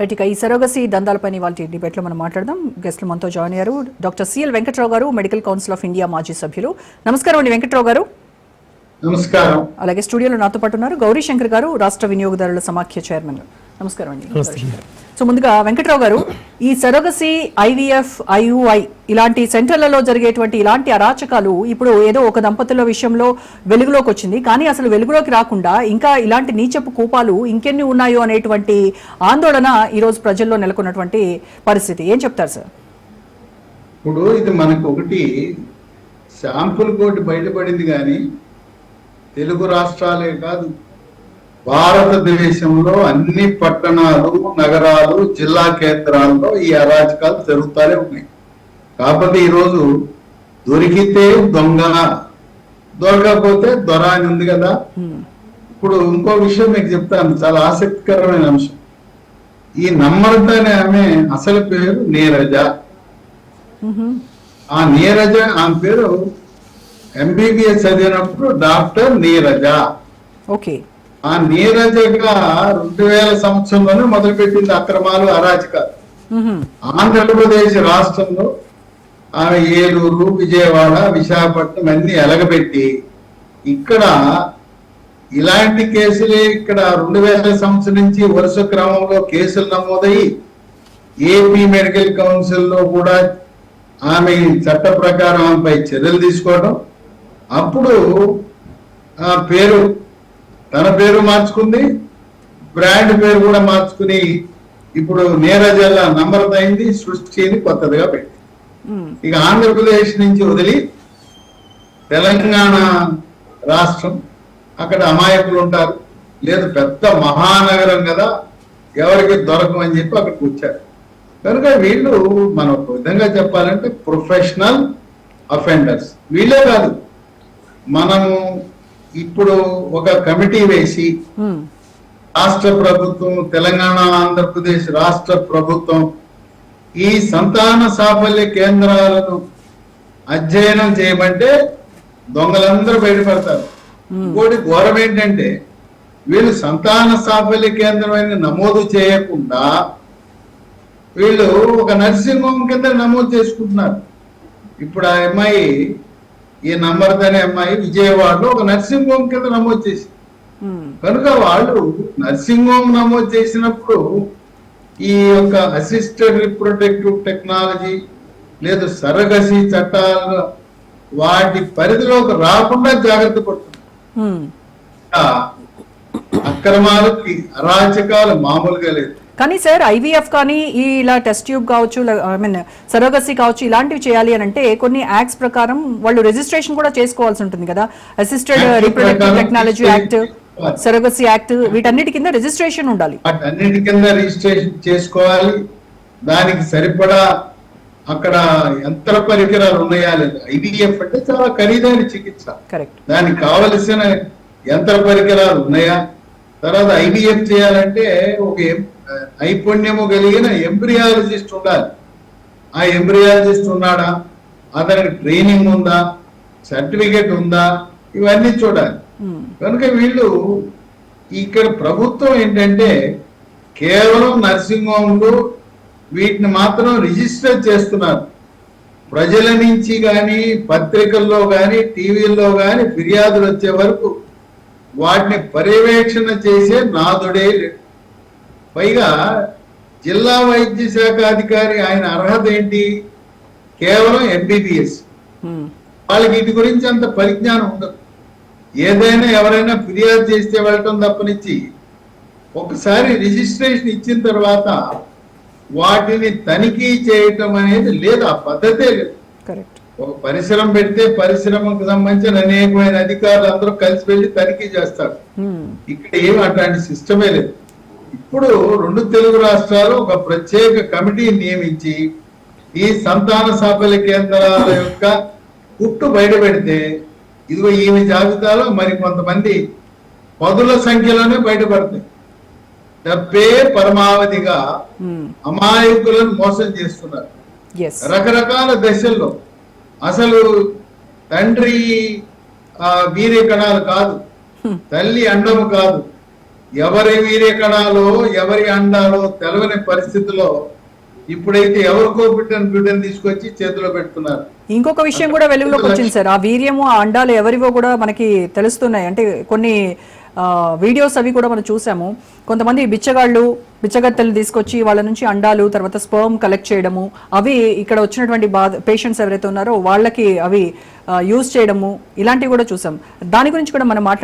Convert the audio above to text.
Right ఇక ఈ surrogacy దందాలపైన వాళ్ళ డిబేట్లో మనం మాట్లాడదాం. గెస్ట్లు మనతో జాయిన్ అయ్యారు. డాక్టర్ సిఎల్ వెంకట్రావు గారు మెడికల్ కౌన్సిల్ ఆఫ్ ఇండియా మాజీ సభ్యులు. నమస్కారం అండి వెంకట్రావు గారు. నమస్కారం. అలాగే స్టూడియోలో నాతో పాటు ఉన్నారు గౌరీ శంకర్ గారు రాష్ట్ర వినియోగదారుల సమాఖ్య చైర్మన్. నమస్కారం అండి. సో ముందుగా వెంకట్రావు గారు ఈ సరోగసి ఐవీఎఫ్ ఐయుఐ ఇలాంటి సెంటర్లలో జరిగేటువంటి ఇలాంటి అరాచకాలు ఇప్పుడు ఏదో ఒక దంపతుల విషయంలో వెలుగులోకి వచ్చింది. కానీ అసలు వెలుగులోకి రాకుండా ఇంకా ఇలాంటి నీచపు కూపాలు ఇంకెన్ని ఉన్నాయో అనేటువంటి ఆందోళన ఈరోజు ప్రజల్లో నెలకొన్నటువంటి పరిస్థితి. ఏం చెప్తారు సార్? ఇప్పుడు ఇది మనకు ఒకటి శాంపుల్ కోటి బయటపడింది కానీ తెలుగు రాష్ట్రాలే కాదు భారతదేశంలో అన్ని పట్టణాలు నగరాలు జిల్లా కేంద్రాల్లో ఈ అరాచకాలు జరుగుతూనే ఉన్నాయి. కాకపోతే ఈరోజు దొరికితే దొంగ దొరకకపోతే దొర అని ఉంది కదా. ఇప్పుడు ఇంకో విషయం మీకు చెప్తాను చాలా ఆసక్తికరమైన అంశం. ఈ నమ్రత అనే ఆమె అసలు పేరు నీరజ. ఆ నీరజ ఆమె పేరు ఎంబీబీఎస్ చదివినప్పుడు డాక్టర్ నీరజ. ఓకే. ఆ నీరజగా రెండు వేల సంవత్సరంలోనే మొదలుపెట్టింది అక్రమాలు అరాచకాలు. ఆంధ్రప్రదేశ్ రాష్ట్రంలో ఆమె ఏలూరు విజయవాడ విశాఖపట్నం అన్ని ఎలగబెట్టి ఇక్కడ ఇలాంటి కేసులే ఇక్కడ రెండు వేల సంవత్సరం నుంచి వరుస క్రమంలో కేసులు నమోదయ్యి ఏపీ మెడికల్ కౌన్సిల్లో కూడా ఆమె చట్ట ప్రకారం ఆమెపై చర్యలు తీసుకోవడం అప్పుడు ఆ పేరు తన పేరు మార్చుకుంది బ్రాండ్ పేరు కూడా మార్చుకుని ఇప్పుడు నీరజల్ల నంబర్ అయింది సృష్టిని కొత్తదిగా పెట్టి. ఇక ఆంధ్రప్రదేశ్ నుంచి వదిలి తెలంగాణ రాష్ట్రం అక్కడ అమాయకులు ఉంటారు. లేదు పెద్ద మహానగరం కదా ఎవరికి దొరకమని చెప్పి అక్కడికి వచ్చారు కనుక వీళ్ళు మనం ఒక విధంగా చెప్పాలంటే ప్రొఫెషనల్ అఫెండర్స్ వీళ్ళే కాదు మనము ఇప్పుడు ఒక కమిటీ వేసి. రాష్ట్ర ప్రభుత్వం తెలంగాణ ఆంధ్రప్రదేశ్ రాష్ట్ర ప్రభుత్వం ఈ సంతాన సాఫల్య కేంద్రాలను అధ్యయనం చేయమంటే దొంగలందరూ బయటపడతారు. ఇంకోటి ఘోరం ఏంటంటే వీళ్ళు సంతాన సాఫల్య కేంద్రం నమోదు చేయకుండా వీళ్ళు ఒక నర్సింగ్ హోమ్ కింద నమోదు చేసుకుంటున్నారు. ఇప్పుడు ఆ అమ్మాయి ఈ నంబర్ అనే అమ్మాయి విజయవాడలో ఒక నర్సింగ్ హోమ్ కింద నమోదు చేసింది మ్. కనుక వాళ్ళు నర్సింగ్ హోమ్ నమోదు చేసినప్పుడు ఈ యొక్క అసిస్టెడ్ రిప్రొడక్టివ్ టెక్నాలజీ లేదు సరగసి చట్టాలు వాటి పరిధిలోకి రాకుండా జాగ్రత్త. ఆ అక్రమాలకి అరాచకాలు మామూలుగా లేదు కానీ సార్ ఐవీఎఫ్ కానీ ఈ ఇలా టెస్ట్ ట్యూబ్ కావచ్చు ఐ మీన్ సరోగసీ కావచ్చు ఇలాంటివి చేయాలి అని అంటే కొన్ని యాక్ట్స్ ప్రకారం వాళ్ళు రిజిస్ట్రేషన్ కూడా చేసుకోవాల్సి ఉంటుంది కదా. Assisted reproductive technology act. Surrogacy act వీటన్నిటి కింద రిజిస్ట్రేషన్ ఉండాలి. వాటన్నిటి కింద రిజిస్ట్రేషన్ చేసుకోవాలి. దానికి సరిపడా అక్కడ యంత్ర పరికరాలు ఉన్నాయా లేదా? ఐడిఎఫ్ అంటే చాలా ఖరీదైన చికిత్స. కరెక్ట్ దానికి కావలసిన యంత్ర పరికరాలు ఉన్నాయా? తర్వాత ఐడిఎఫ్ చేయాలంటే ఒక నైపుణ్యము కలిగిన ఎంబ్రియాలజిస్ట్ ఉండాలి. ఆ ఎంబ్రియాలజిస్ట్ ఉన్నాడా? అతనికి ట్రైనింగ్ ఉందా? సర్టిఫికేట్ ఉందా? ఇవన్నీ చూడాలి. కనుక వీళ్ళు ఇక్కడ ప్రభుత్వం ఏంటంటే కేవలం నర్సింగ్ హోమ్లు వీటిని మాత్రం రిజిస్టర్ చేస్తున్నారు. ప్రజల నుంచి కానీ పత్రికల్లో కానీ టీవీల్లో కానీ ఫిర్యాదులు వచ్చే వరకు వాటిని పర్యవేక్షణ చేసే నాదుడే పైగా జిల్లా వైద్య శాఖ అధికారి ఆయన అర్హత ఏంటి? కేవలం ఎంబీబీఎస్ వాళ్ళకి వీటి గురించి అంత పరిజ్ఞానం ఉండదు. ఏదైనా ఎవరైనా ఫిర్యాదు చేస్తే వెళ్ళటం తప్పనిచ్చి ఒకసారి రిజిస్ట్రేషన్ ఇచ్చిన తర్వాత వాటిని తనిఖీ చేయటం అనేది లేదు ఆ పద్ధతే లేదు. ఒక పరిశ్రమ పెడితే పరిశ్రమకు సంబంధించిన అనేకమైన అధికారులు అందరూ కలిసి వెళ్ళి తనిఖీ చేస్తారు. ఇక్కడ ఏమి అట్లాంటి సిస్టమే లేదు. ఇప్పుడు రెండు తెలుగు రాష్ట్రాలు ఒక ప్రత్యేక కమిటీ నియమించి ఈ సంతాన సాఫల్య కేంద్రాల యొక్క పుట్టు బయట పెడితే ఇదిగో ఈమె జాబితాలో మరి కొంతమంది పదుల సంఖ్యలోనే బయటపడతాయి. డబ్బే పరమావధిగా అమాయకులను మోసం చేస్తున్నారు. రకరకాల దశల్లో అసలు తండ్రి వీర్య కణాలు కాదు. తల్లి అండము కాదు. ఎవరి వీర్యకణాలో ఎవరి అండాలో తెలవని పరిస్థితిలో ఇప్పుడైతే ఎవరికో బిడ్డను బిడ్డను తీసుకొచ్చి చేతిలో పెడుతున్నారు ఇంకొక విషయం కూడా వెలుగులోకి వచ్చింది సార్. ఆ వీర్యము ఆ అండాలు ఎవరివో కూడా మనకి తెలుస్తున్నాయి. అంటే కొన్ని వీడియోస్ అవి కూడా మనం చూసాము. కొంతమంది బిచ్చగాళ్ళు బిచ్చగత్తెలు తీసుకొచ్చి వాళ్ళ నుంచి అండాలు తర్వాత స్పర్మ్ కలెక్ట్ చేయడము అవి ఇక్కడ వచ్చినటువంటి బాధ పేషెంట్స్ ఎవరైతే ఉన్నారో వాళ్ళకి అవి యూజ్ చేయడము ఇలాంటివి కూడా చూసాం. దాని గురించి కూడా మనం మాట్లాడు